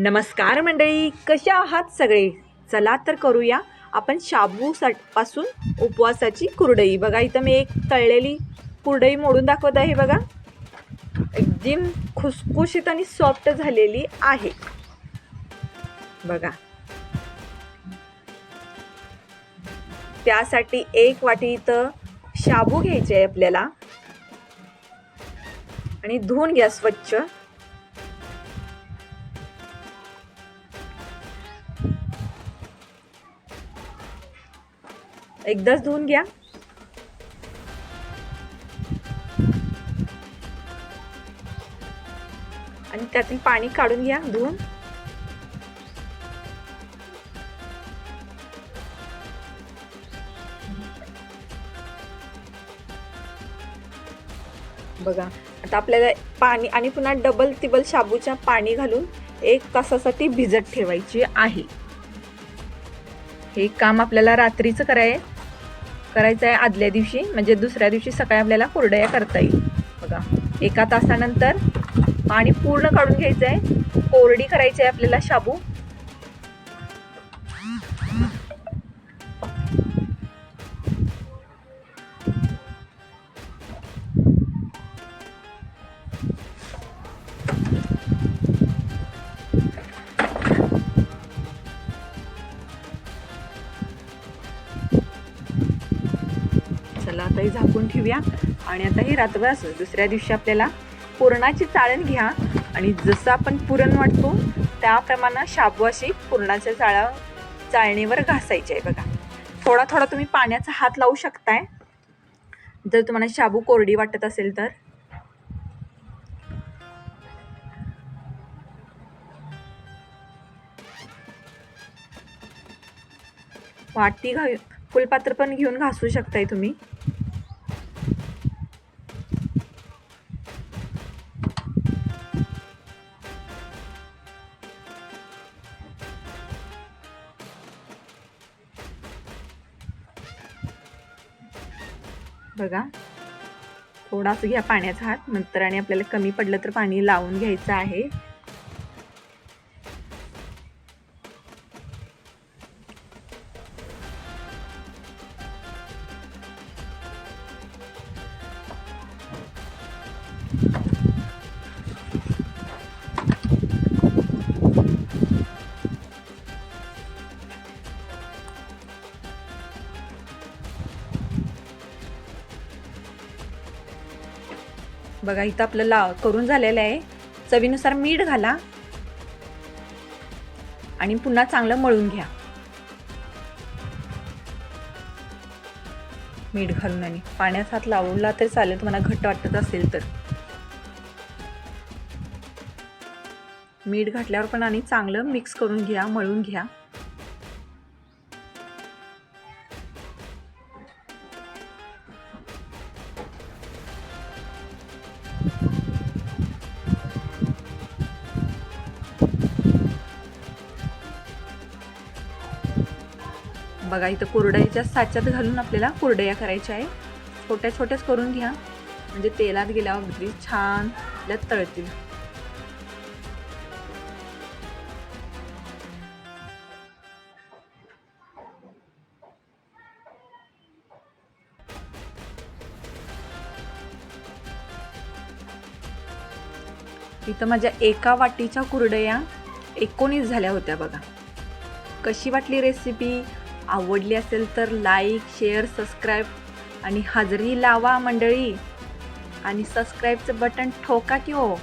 नमस्कार मंडळी कशा आहात सगळे? चला तर करूया आपण शाबू पासून उपवासाची कुरडई. बघा इथं मी एक तळलेली कुरडई मोडून दाखवत आहे बघा. एकदम खुसखुशीत आणि सॉफ्ट झालेली आहे. बघा. त्यासाठी एक वाटी इथं शाबू घ्यायचे आहे आपल्याला. आणि धुवून घ्या स्वच्छ. एकदाच धुवून घ्या. आणि त्यातील पाणी काढून घ्या धुवून. बघा आता आपल्याला पाणी आणि पुन्हा डबल तिबल शाबूच्या पाणी घालून एक तासासाठी भिजत ठेवायची आहे. हे काम आपल्याला रात्रीचं कराय करायचं आहे आदल्या दिवशी म्हणजे दुसऱ्या दिवशी सकाळी आपल्याला कुरडया करता येईल. बघा एका तासानंतर पाणी पूर्ण काढून घ्यायचं आहे कोरडी करायची आहे आपल्याला शाबू. चला आता हे झाकून ठेवूया. आणि आता हे रात्रभर असं दुसऱ्या दिवशी आपल्याला पुरणाची चाळण घ्या. आणि जसं आपण पुरण वाटतो त्याप्रमाणे शाबू अशी पुरणाच्या चाळा चाळणीवर घासायची आहे बघा. थोडा थोडा तुम्ही पाण्याचा हात लावू शकताय. जर तुम्हाला शाबू कोरडी वाटत असेल तर. वाटी घालू फुलपात्र पण घेऊन घासू शकताय तुम्ही. बघा. थोडासा घ्या पाण्याचा हात. नंतर आणि आपल्याला कमी पडलं तर पाणी लावून घ्यायचं आहे. बघा इथं आपलं लाव करून झालेलं आहे. चवीनुसार मीठ घाला. आणि पुन्हा चांगलं मळून घ्या. मीठ घालून आणि पाण्यात हात लावला तर चालेल तुम्हाला घट्ट वाटत असेल तर. मीठ घातल्यावर पण आणि चांगलं मिक्स करून घ्या मळून घ्या. बघा इथं कुरडईच्या साच्यात घालून आपल्याला कुरडया करायच्या आहे छोट्या छोट्याच करून घ्या. म्हणजे तेलात गेल्यावर अगदी छान आपल्या तळतील. इथं माझ्या एका वाटीच्या कुरडया एकोणीस झाल्या होत्या बघा. कशी वाटली रेसिपी आवडली असेल तर लाईक शेअर सबस्क्राईब आणि हजेरी लावा मंडळी. आणि सबस्क्राईबचं बटन ठोका की हो.